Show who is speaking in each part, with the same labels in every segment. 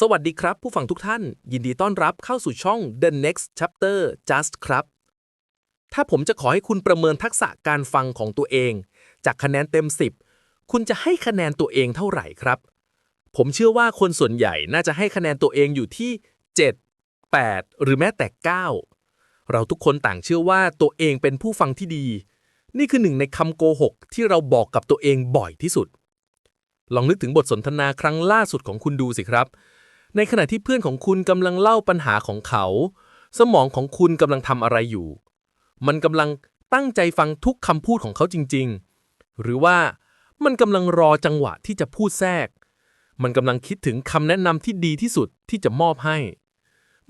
Speaker 1: สวัสดีครับ ผู้ฟังทุกท่าน ยินดีต้อนรับเข้าสู่ช่อง The Next Chapter Just ครับ ถ้าผมจะขอให้คุณประเมินทักษะการฟังของตัวเอง จากคะแนนเต็ม 10 คุณจะให้คะแนนตัวเองเท่าไหร่ครับ ผมเชื่อว่าคนส่วนใหญ่น่าจะให้คะแนนตัวเองอยู่ที่ 7 8 หรือแม้แต่ 9 เราทุกคนต่างเชื่อว่าตัวเองเป็นผู้ฟังที่ดี นี่คือหนึ่งในคำโกหกที่เราบอกกับตัวเองบ่อยที่สุด ลองนึกถึงบทสนทนาครั้งล่าสุดของคุณดูสิครับ ในขณะที่เพื่อนของคุณกำลังเล่าปัญหาของเขา สมองของคุณกำลังทำอะไรอยู่ มันกำลังตั้งใจฟังทุกคำพูดของเขาจริง ๆ หรือว่ามันกำลังรอจังหวะที่จะพูดแทรก มันกำลังคิดถึงคำแนะนำที่ดีที่สุดที่จะมอบให้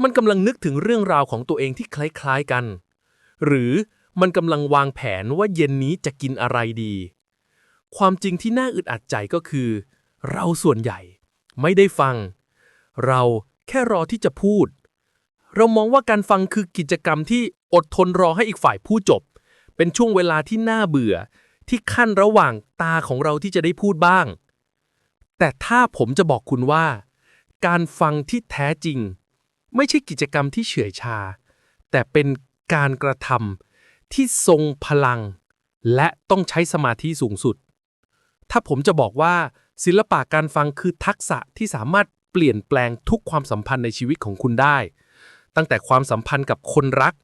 Speaker 1: มันกำลังนึกถึงเรื่องราวของตัวเองที่คล้ายๆกัน หรือมันกำลังวางแผนว่าเย็นนี้จะกินอะไรดี ความจริงที่น่าอึดอัดใจก็คือ เราส่วนใหญ่ไม่ได้ฟัง เราแค่รอที่จะพูด เรามองว่าการฟังคือกิจกรรมที่อดทนรอให้อีกฝ่ายพูดจบ เป็นช่วงเวลาที่น่าเบื่อ ที่ขั้นระหว่างตาของเราที่จะได้พูดบ้าง แต่ถ้าผมจะบอกคุณว่า การฟังที่แท้จริง ไม่ใช่กิจกรรมที่เฉื่อยชา แต่เป็นการกระทำที่ทรงพลัง และต้องใช้สมาธิสูงสุด ถ้าผมจะบอกว่าศิลปะการฟังคือทักษะที่สามารถ เปลี่ยนแปลงทุกความสัมพันธ์ในชีวิตของคุณได้ ตั้งแต่ความสัมพันธ์กับคนรัก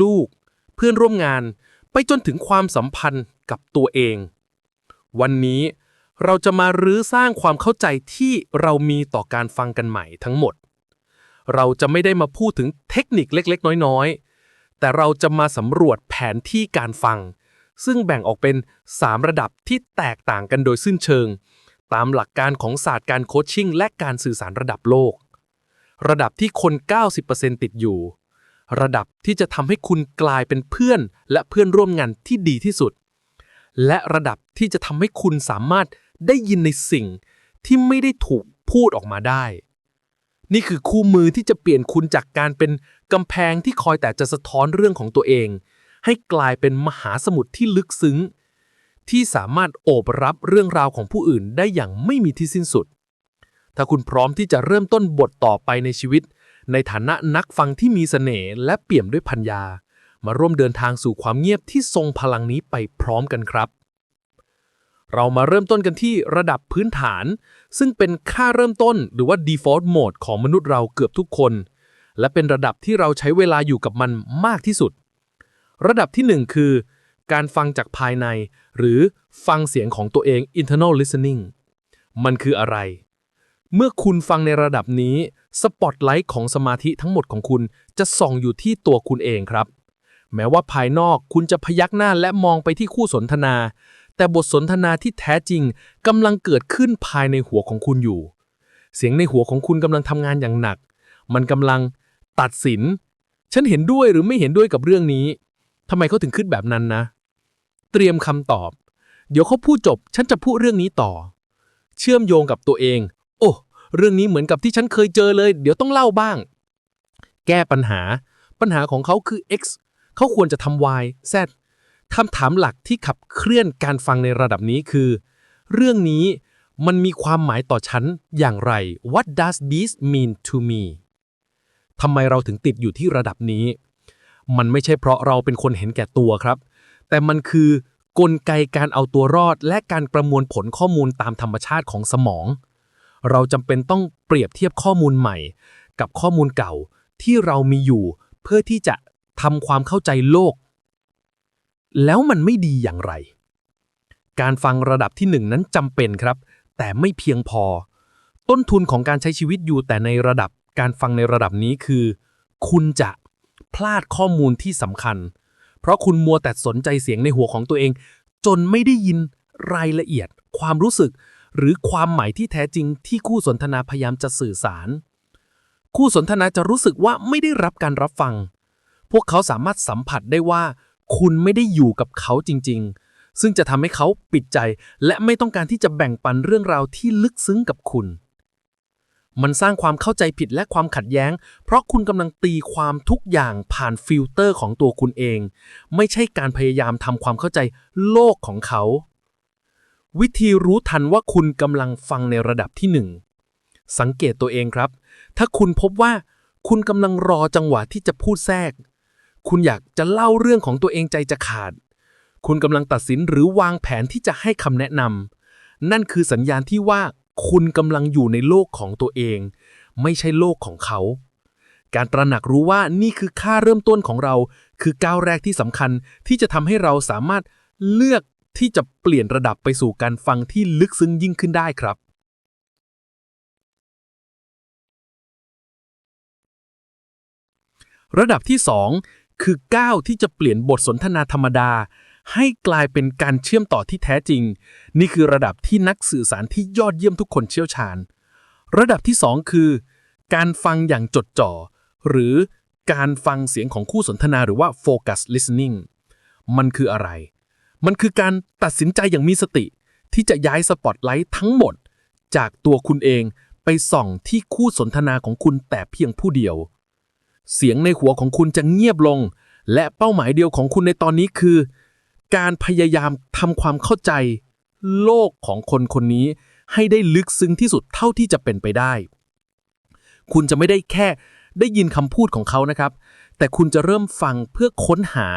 Speaker 1: ลูก เพื่อนร่วมงาน ไปจนถึงความสัมพันธ์กับตัวเอง วันนี้เราจะมารื้อสร้างความเข้าใจที่เรามีต่อการฟังกันใหม่ทั้งหมด เราจะไม่ได้มาพูดถึงเทคนิคเล็ก ๆ น้อย ๆ แต่เราจะมาสำรวจแผนที่การฟัง ซึ่งแบ่งออกเป็น 3 ระดับที่แตกต่างกันโดยสิ้นเชิง ตามหลักการของศาสตร์การโคชชิ่งและการสื่อสารระดับโลก ระดับที่คน 90%ติดอยู่ ระดับที่จะทำให้คุณกลายเป็นเพื่อนและเพื่อนร่วมงานที่ดีที่สุด และระดับที่จะทำให้คุณสามารถได้ยินในสิ่งที่ไม่ได้ถูกพูดออกมาได้ นี่คือคู่มือที่จะเปลี่ยนคุณจากการเป็นกำแพงที่คอยแต่จะสะท้อนเรื่องของตัวเอง ให้กลายเป็นมหาสมุทรที่ลึกซึ้ง ที่สามารถโอบรับเรื่องราวของผู้อื่นได้อย่างไม่มีที่สิ้นสุด ถ้าคุณพร้อมที่จะเริ่มต้นบทต่อไปในชีวิต ในฐานะนักฟังที่มีเสน่ห์และเปี่ยมด้วยพัญญา มาร่วมเดินทางสู่ความเงียบที่ทรงพลังนี้ไปพร้อมกันครับ เรามาเริ่มต้นกันที่ระดับพื้นฐาน ซึ่งเป็นค่าเริ่มต้นหรือว่า default mode ของมนุษย์เราเกือบทุกคน และเป็นระดับที่เราใช้เวลาอยู่กับมันมากที่สุด ระดับที่หนึ่งคือ การฟังจากภายใน หรือฟังเสียงของตัวเอง internal listening มันคืออะไร เมื่อคุณฟังในระดับนี้สปอตไลท์ของสมาธิทั้งหมดของคุณจะส่องอยู่ที่ตัวคุณเองครับ แม้ว่าภายนอกคุณจะพยักหน้าและมองไปที่คู่สนทนา แต่บทสนทนาที่แท้จริงกำลังเกิดขึ้นภายในหัวของคุณอยู่ เสียงในหัวของคุณกำลังทำงานอย่างหนัก มันกำลังตัดสิน ฉันเห็นด้วยหรือไม่เห็นด้วยกับเรื่องนี้ทำไมเขาถึงคิดแบบนั้นนะ เตรียมคำตอบ เดี๋ยวเขาพูดจบ ฉันจะพูดเรื่องนี้ต่อ เชื่อมโยงกับตัวเอง โอ้เรื่องนี้เหมือนกับที่ฉันเคยเจอเลย เดี๋ยวต้องเล่าบ้าง แก้ปัญหา ปัญหาของเขาคือ x เขาควรจะทำ y z คำถามหลักที่ขับเคลื่อนการฟังในระดับนี้คือ เรื่องนี้มันมีความหมายต่อฉันอย่างไร What does this mean to me ทำไมเราถึงติดอยู่ที่ระดับนี้ มันไม่ใช่เพราะเราเป็นคนเห็นแก่ตัวครับ แต่มันคือกลไกการเอาตัวรอด และการประมวลผลข้อมูลตามธรรมชาติของสมอง เราจำเป็นต้องเปรียบเทียบข้อมูลใหม่ กับข้อมูลเก่าที่เรามีอยู่ เพื่อที่จะทำความเข้าใจโลก แล้วมันไม่ดีอย่างไร การฟังระดับที่หนึ่งนั้นจำเป็นครับ แต่ไม่เพียงพอ ต้นทุนของการใช้ชีวิตอยู่แต่ในระดับการฟังในระดับนี้คือ คุณจะพลาดข้อมูลที่สำคัญ เพราะคุณมัวแต่สนใจเสียงในหัวของตัวเอง จนไม่ได้ยินรายละเอียด ความรู้สึก หรือความหมายที่แท้จริงที่คู่สนทนาพยายามจะสื่อสาร คู่สนทนาจะรู้สึกว่าไม่ได้รับการรับฟัง พวกเขาสามารถสัมผัสได้ว่า คุณไม่ได้อยู่กับเขาจริง ๆ ซึ่งจะทำให้เขาปิดใจ และไม่ต้องการที่จะแบ่งปันเรื่องราวที่ลึกซึ้งกับคุณ มันสร้างความเข้าใจผิดและความขัดแย้ง เพราะคุณกำลังตีความทุกอย่างผ่านฟิลเตอร์ของตัวคุณเอง ไม่ใช่การพยายามทำความเข้าใจโลกของเขา วิธีรู้ทันว่าคุณกำลังฟังในระดับที่หนึ่งสังเกตตัวเองครับ ถ้าคุณพบว่าคุณกำลังรอจังหวะที่จะพูดแทรก คุณอยากจะเล่าเรื่องของตัวเองใจจะขาด คุณกำลังตัดสินหรือวางแผนที่จะให้คำแนะนำนั่นคือสัญญาณที่ว่า คุณกำลังอยู่ในโลกของตัวเอง ไม่ใช่โลกของเขา การตระหนักรู้ว่านี่คือค่าเริ่มต้นของเรา คือก้าวแรกที่สำคัญที่จะทำให้เราสามารถเลือกที่จะเปลี่ยนระดับไปสู่การฟังที่ลึกซึ้งยิ่งขึ้นได้ครับ ระดับที่ 2 คือก้าวที่จะเปลี่ยนบทสนทนาธรรมดา ให้กลายเป็นการเชื่อมต่อที่แท้จริง นี่คือระดับที่นักสื่อสารที่ยอดเยี่ยมทุกคนเชี่ยวชาญ ระดับที่ 2 คือ การฟังอย่างจดจ่อ หรือการฟังเสียงของคู่สนทนาหรือว่า focus listening มันคืออะไร มันคือการตัดสินใจอย่างมีสติ ที่จะย้ายสปอตไลท์ทั้งหมด จากตัวคุณเองไปส่องที่คู่สนทนาของคุณแต่เพียงผู้เดียว เสียงในหัวของคุณจะเงียบลง และเป้าหมายเดียวของคุณในตอนนี้คือ การพยายามทำความเข้าใจ โลกของคนคนนี้ ให้ได้ลึกซึ้งที่สุดเท่าที่จะเป็นไปได้ คุณจะไม่ได้แค่ได้ยินคำพูดของเขานะครับ แต่คุณจะเริ่มฟังเพื่อค้นหา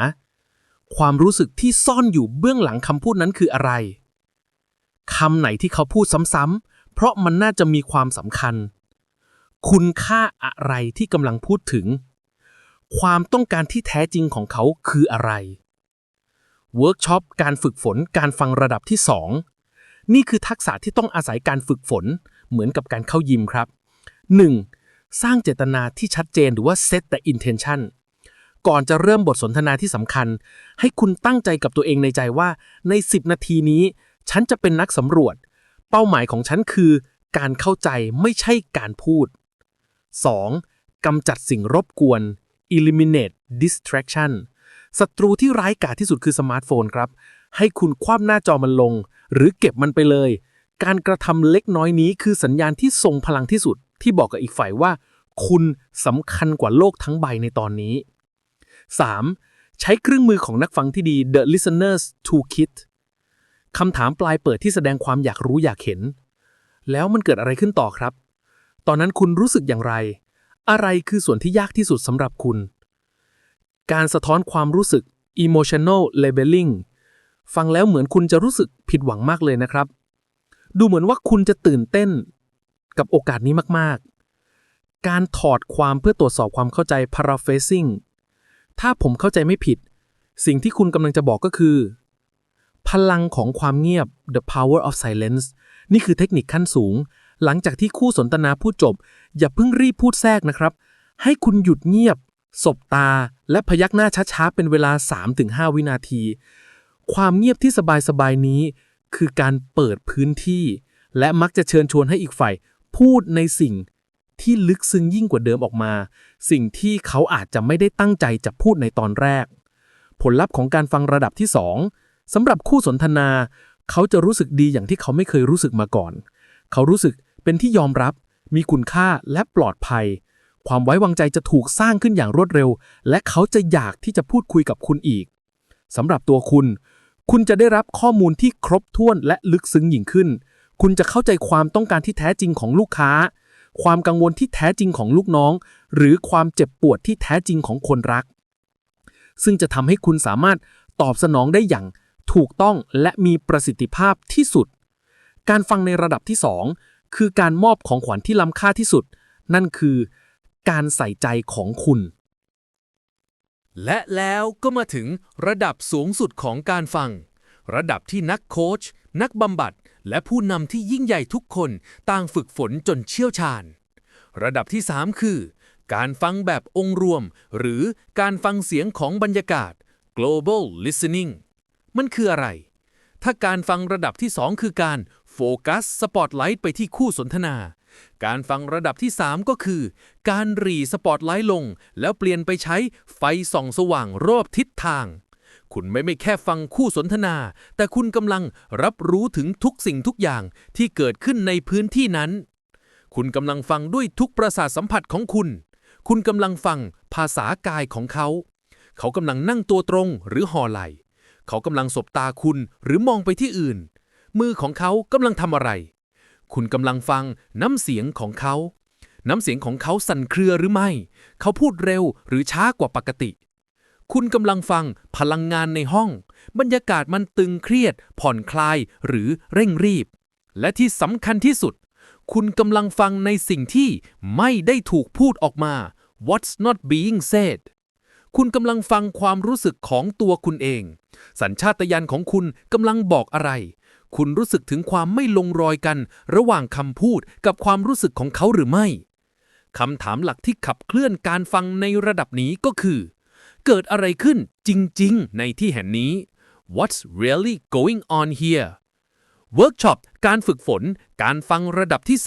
Speaker 1: ความรู้สึกที่ซ่อนอยู่เบื้องหลังคำพูดนั้นคืออะไรคำไหนที่เขาพูดซ้ำๆเพราะมันน่าจะมีความสำคัญ คุณค่าอะไรที่กำลังพูดถึง ความต้องการที่แท้จริงของเขาคืออะไร เวิร์กช็อปการฝึกฝนการฟังระดับที่ 2 นี่คือทักษะที่ต้องอาศัยการฝึกฝนเหมือนกับการเข้ายิมครับ 1. สร้างเจตนาที่ชัดเจนหรือว่า set the intention ก่อนจะเริ่มบทสนทนาที่สำคัญ ให้คุณตั้งใจกับตัวเองในใจว่า ใน 10 นาทีนี้ ฉันจะเป็นนักสำรวจ เป้าหมายของฉันคือ การเข้าใจไม่ใช่การพูด 2. กำจัดสิ่งรบกวน eliminate distraction ศัตรูที่ร้ายกาจที่สุดคือสมาร์ทโฟนครับ ให้คุณคว่ำหน้าจอมันลง หรือเก็บมันไปเลย การกระทำเล็กน้อยนี้คือสัญญาณที่ทรงพลังที่สุด ที่บอกกับอีกฝ่ายว่า คุณสำคัญกว่าโลกทั้งใบในตอนนี้ 3. ใช้เครื่องมือของนักฟังที่ดี The Listener's Toolkit คำถามปลายเปิดที่แสดงความอยากรู้อยากเห็น แล้วมันเกิดอะไรขึ้นต่อครับ ตอนนั้นคุณรู้สึกอย่างไร อะไรคือส่วนที่ยากที่สุดสำหรับคุณ การสะท้อนความรู้สึก emotional labeling ฟังแล้วเหมือนคุณจะรู้สึกผิดหวังมากเลยนะครับ ดูเหมือนว่าคุณจะตื่นเต้นกับโอกาสนี้มากๆ การถอดความเพื่อตรวจสอบความเข้าใจ paraphrasing ถ้าผมเข้าใจไม่ผิด สิ่งที่คุณกำลังจะบอกก็คือ พลังของความเงียบ the power of silence นี่คือเทคนิคขั้นสูง หลังจากที่คู่สนทนาพูดจบ อย่าเพิ่งรีบพูดแทรกนะครับ ให้คุณหยุดเงียบ สบตาและพยักหน้าช้าๆ เป็นเวลา 3-5 วินาที ความเงียบที่สบายๆ นี้ คือการเปิดพื้นที่ และมักจะเชิญชวนให้อีกฝ่ายพูดในสิ่งที่ลึกซึ้งยิ่งกว่าเดิมออกมา สิ่งที่เขาอาจจะไม่ได้ตั้งใจจะพูดในตอนแรก ผลลัพธ์ของการฟังระดับที่ 2สำหรับคู่สนทนา เขาจะรู้สึกดีอย่างที่เขาไม่เคยรู้สึกมาก่อน เขารู้สึกเป็นที่ยอมรับ มีคุณค่าและปลอดภัย ความไว้วางใจจะถูกสร้างขึ้นอย่างรวดเร็ว และเขาจะอยากที่จะพูดคุยกับคุณอีกสำหรับตัวคุณ คุณจะได้รับข้อมูลที่ครบถ้วนและลึกซึ้งยิ่งขึ้น คุณจะเข้าใจความต้องการที่แท้จริงของลูกค้า ความกังวลที่แท้จริงของลูกน้อง หรือความเจ็บปวดที่แท้จริงของคนรัก ซึ่งจะทำให้คุณสามารถตอบสนองได้อย่างถูกต้องและมีประสิทธิภาพที่สุด การฟังในระดับที่ 2 คือการมอบของขวัญที่ล้ำค่าที่สุด นั่นคือ การใส่ใจของคุณ
Speaker 2: และแล้วก็มาถึงระดับสูงสุดของการฟัง ระดับที่นักโค้ชนักบำบัด และผู้นำที่ยิ่งใหญ่ทุกคนต่างฝึกฝนจนเชี่ยวชาญ ระดับที่ 3 คือ การฟังแบบองค์รวม หรือการฟังเสียงของบรรยากาศ global listening มันคืออะไร ถ้าการฟังระดับที่ 2 คือการโฟกัสสปอตไลท์ไปที่คู่สนทนา การฟังระดับที่ 3 ก็คือ การรีสปอตไลท์ลง แล้วเปลี่ยนไปใช้ไฟส่องสว่างรอบทิศทาง คุณไม่ไม่แค่ฟังคู่สนทนา แต่คุณกำลังรับรู้ถึงทุกสิ่งทุกอย่างที่เกิดขึ้นในพื้นที่นั้น คุณกำลังฟังด้วยทุกประสาทสัมผัสของคุณ คุณกำลังฟังภาษากายของเขา เขากำลังนั่งตัวตรงหรือห่อไหล เขากำลังสบตาคุณหรือมองไปที่อื่น มือของเขากำลังทำอะไร คุณกำลังฟังน้ำเสียงของเขา น้ำเสียงของเขาสั่นเครือหรือไม่ เขาพูดเร็วหรือช้ากว่าปกติ คุณกำลังฟังพลังงานในห้อง บรรยากาศมันตึงเครียด ผ่อนคลายหรือเร่งรีบ และที่สำคัญที่สุด คุณกำลังฟังในสิ่งที่ไม่ได้ถูกพูดออกมา what's not being said คุณกำลังฟังความรู้สึกของตัวคุณเอง สัญชาตญาณของคุณกำลังบอกอะไร คุณรู้สึกถึงความไม่ลงรอยกัน ระหว่างคำพูดกับความรู้สึกของเขาหรือไม่คำถามหลักที่ขับเคลื่อนการฟังในระดับนี้ก็คือ เกิดอะไรขึ้นจริง ๆ ในที่แห่งนี้ What's really going on here เวิร์กช็อปการฝึกฝนการฟังระดับที่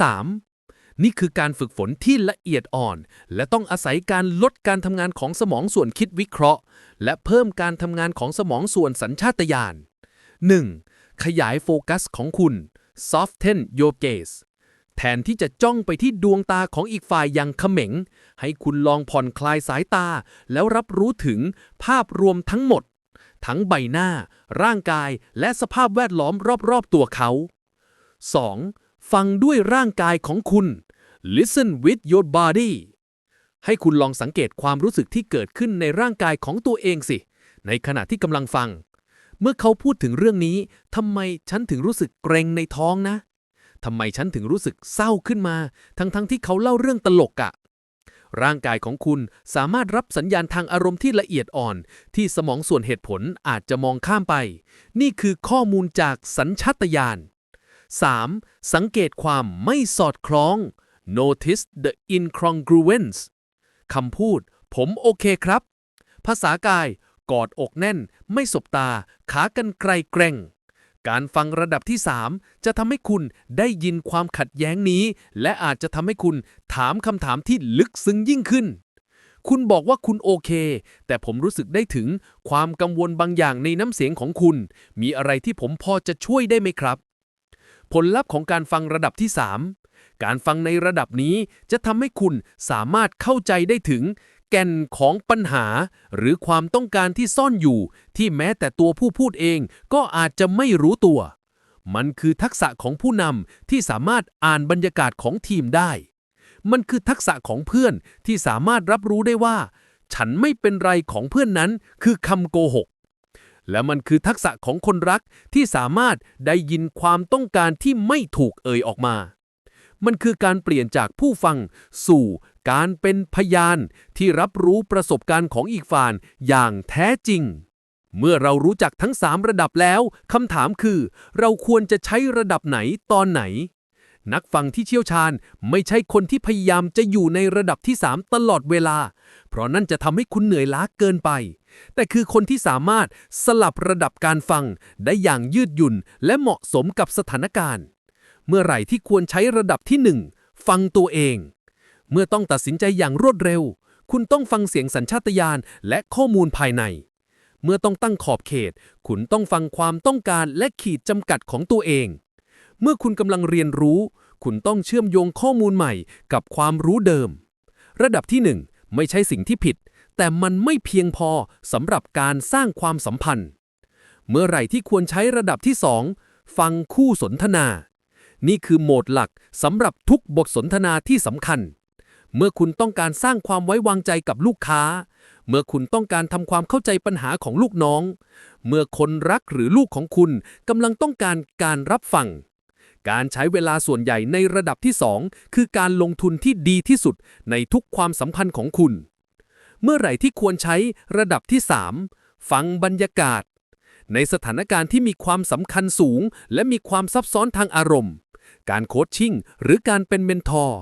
Speaker 2: 3 นี่คือการฝึกฝนที่ละเอียดอ่อน และต้องอาศัยการลดการทำงานของสมองส่วนคิดวิเคราะห์ และเพิ่มการทำงานของสมองส่วนสัญชาตญาณ 1. ขยายโฟกัสของคุณ soften your gaze แทนที่จะจ้องไปที่ดวงตาของอีกฝ่ายอย่างเขม็ง ให้คุณลองผ่อนคลายสายตา แล้วรับรู้ถึงภาพรวมทั้งหมด ทั้งใบหน้า ร่างกายและสภาพแวดล้อมรอบๆตัวเขา 2. ฟังด้วยร่างกายของคุณ listen with your body ให้คุณลองสังเกตความรู้สึกที่เกิดขึ้นในร่างกายของตัวเองสิ ในขณะที่กำลังฟัง เมื่อเขาพูดถึงเรื่องนี้ทำไมฉันถึงรู้สึกเกรงในท้องนะทำไมฉันถึงรู้สึกเศร้าขึ้นมา ทั้งๆทที่เขาเล่าเรื่องตลกอะร่างกายของคุณสามารถรับสัญญาณทางอารมณ์ที่ละเอียดอ่อน ที่สมองส่วนเหตุผลอาจจะมองข้ามไป นี่คือข้อมูลจากสัญชาตญาณ 3. สังเกตความไม่สอดคล้อง notice the incongruence คำพูด ผมโอเคครับ ภาษากาย กอดอกแน่น ไม่สบตา ขากันไกลเกร่ง การฟังระดับที่ 3 จะทำให้คุณได้ยินความขัดแย้งนี้ และอาจจะทำให้คุณถามคำถามที่ลึกซึ้งยิ่งขึ้น คุณบอกว่าคุณโอเค แต่ผมรู้สึกได้ถึงความกังวลบางอย่างในน้ำเสียงของคุณ มีอะไรที่ผมพอจะช่วยได้ไหมครับ ผลลัพธ์ของการฟังระดับที่ 3การฟังในระดับนี้จะทำให้คุณสามารถเข้าใจได้ถึง แก่นของปัญหา หรือความต้องการที่ซ่อนอยู่ ที่แม้แต่ตัวผู้พูดเองก็อาจจะไม่รู้ตัว มันคือทักษะของผู้นำที่สามารถอ่านบรรยากาศของทีมได้ มันคือทักษะของเพื่อนที่สามารถรับรู้ได้ว่า ฉันไม่เป็นไรของเพื่อนนั้นคือคำโกหก และมันคือทักษะของคนรักที่สามารถได้ยินความต้องการที่ไม่ถูกเอ่ยออกมามันคือการเปลี่ยนจากผู้ฟังสู่ การเป็นพยานที่รับรู้ประสบการณ์ของอีกฝ่ายอย่างแท้จริง เมื่อเรารู้จักทั้ง3ระดับแล้วคำถามคือ เราควรจะใช้ระดับไหนตอนไหน นักฟังที่เชี่ยวชาญไม่ใช่คนที่พยายามจะอยู่ในระดับที่3ตลอดเวลา เพราะนั่นจะทำให้คุณเหนื่อยล้าเกินไป แต่คือคนที่สามารถสลับระดับการฟังได้อย่างยืดหยุ่นและเหมาะสมกับสถานการณ์ เมื่อไหร่ที่ควรใช้ระดับที่1ฟังตัวเอง เมื่อต้องตัดสินใจอย่างรวดเร็ว คุณต้องฟังเสียงสัญชาตญาณและข้อมูลภายใน เมื่อต้องตั้งขอบเขต คุณต้องฟังความต้องการและขีดจำกัดของตัวเอง เมื่อคุณกำลังเรียนรู้ คุณต้องเชื่อมโยงข้อมูลใหม่กับความรู้เดิม ระดับที่ 1 ไม่ใช่สิ่งที่ผิด แต่มันไม่เพียงพอสำหรับการสร้างความสัมพันธ์ เมื่อไหร่ที่ควรใช้ระดับที่2ฟังคู่สนทนานี่คือโหมดหลักสำหรับทุกบทสนทนาที่สำคัญ เมื่อคุณต้องการสร้างความไว้วางใจกับลูกค้า เมื่อคุณต้องการทำความเข้าใจปัญหาของลูกน้อง เมื่อคนรักหรือลูกของคุณกำลังต้องการการรับฟัง การใช้เวลาส่วนใหญ่ในระดับที่ 2 คือการลงทุนที่ดีที่สุดในทุกความสัมพันธ์ของคุณ เมื่อไหร่ที่ควรใช้ระดับที่ 3 ฟังบรรยากาศ ในสถานการณ์ที่มีความสำคัญสูง และมีความซับซ้อนทางอารมณ์ การโคชชิ่งหรือการเป็นเมนทอร์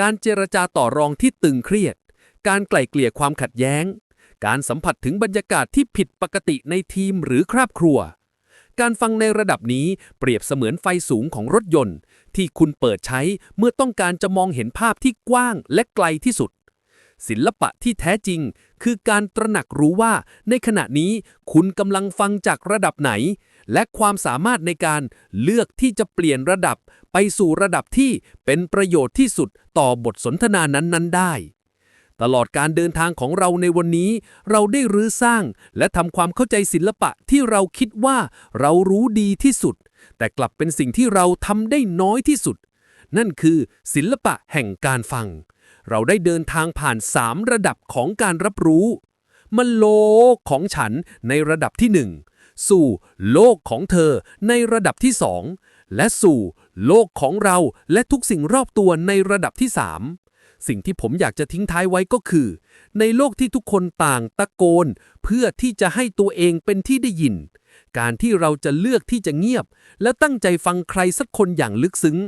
Speaker 2: การเจรจาต่อรองที่ตึงเครียด การไกล่เกลี่ยความขัดแย้ง การสัมผัสถึงบรรยากาศที่ผิดปกติในทีมหรือครอบครัว การฟังในระดับนี้เปรียบเสมือนไฟสูงของรถยนต์ ที่คุณเปิดใช้เมื่อต้องการจะมองเห็นภาพที่กว้างและไกลที่สุด ศิลปะที่แท้จริง คือการตระหนักรู้ว่า ในขณะนี้คุณกำลังฟังจากระดับไหน และความสามารถในการเลือกที่จะเปลี่ยนระดับไปสู่ระดับที่เป็นประโยชน์ที่สุดต่อบทสนทนานั้นๆได้ ตลอดการเดินทางของเราในวันนี้ เราได้รื้อสร้างและทำความเข้าใจศิลปะที่เราคิดว่าเรารู้ดีที่สุด แต่กลับเป็นสิ่งที่เราทำได้น้อยที่สุด นั่นคือศิลปะแห่งการฟัง เราได้เดินทางผ่าน3ระดับของการรับรู้มันโลของฉันในระดับที่1 สู่โลกของเธอในระดับที่2และสู่โลกของเราและทุกสิ่งรอบตัวในระดับที่3สิ่งที่ผมอยากจะทิ้งท้ายไว้ก็คือ ในโลกที่ทุกคนต่างตะโกน เพื่อที่จะให้ตัวเองเป็นที่ได้ยิน การที่เราจะเลือกที่จะเงียบ และตั้งใจฟังใครสักคนอย่างลึกซึ้ง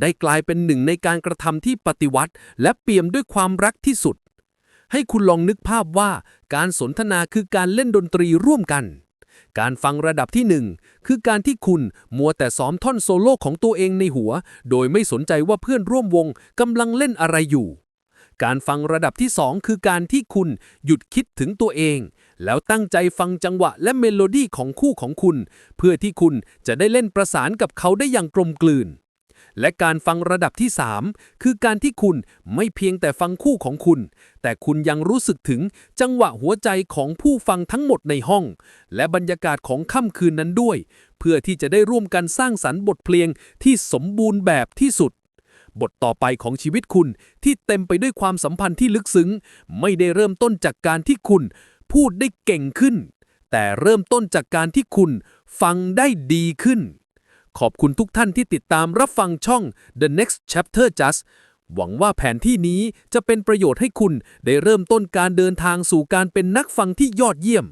Speaker 2: ได้กลายเป็นหนึ่งในการกระทำที่ปฏิวัติ และเปี่ยมด้วยความรักที่สุด ให้คุณลองนึกภาพว่าการสนทนาคือการเล่นดนตรีร่วมกัน การฟังระดับที่หนึ่งคือการที่คุณมัวแต่ซ้อมท่อนโซโล่ของตัวเองในหัว โดยไม่สนใจว่าเพื่อนร่วมวงกำลังเล่นอะไรอยู่ การฟังระดับที่สองคือการที่คุณหยุดคิดถึงตัวเอง แล้วตั้งใจฟังจังหวะและเมโลดี้ของคู่ของคุณ เพื่อที่คุณจะได้เล่นประสานกับเขาได้อย่างกลมกลืน และการฟังระดับที่ 3 คือการที่คุณไม่เพียงแต่ฟังคู่ของคุณ แต่คุณยังรู้สึกถึงจังหวะหัวใจของผู้ฟังทั้งหมดในห้อง และบรรยากาศของค่ำคืนนั้นด้วย เพื่อที่จะได้ร่วมกันสร้างสรรค์บทเพลงที่สมบูรณ์แบบที่สุด บทต่อไปของชีวิตคุณที่เต็มไปด้วยความสัมพันธ์ที่ลึกซึ้ง ไม่ได้เริ่มต้นจากการที่คุณ พูดได้เก่งขึ้น แต่เริ่มต้นจากการที่คุณฟังได้ดีขึ้น ขอบคุณทุกท่านที่ติดตามรับฟังช่อง The Next Chapter Just หวังว่าแผนที่นี้จะเป็นประโยชน์ให้คุณได้เริ่มต้นการเดินทางสู่การเป็นนักฟังที่ยอดเยี่ยม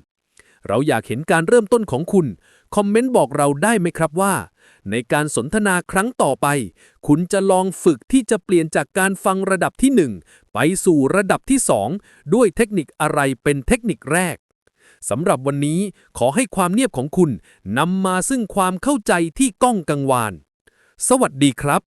Speaker 2: เราอยากเห็นการเริ่มต้นของคุณ คอมเมนต์บอกเราได้ไหมครับว่า ในการสนทนาครั้งต่อไป คุณจะลองฝึกที่จะเปลี่ยนจากการฟังระดับที่ 1 ไปสู่ระดับที่ 2 ด้วยเทคนิคอะไรเป็นเทคนิคแรก สำหรับวันนี้ขอให้ความเงียบของคุณนำมาซึ่งความเข้าใจที่ก้องกังวาน สวัสดีครับ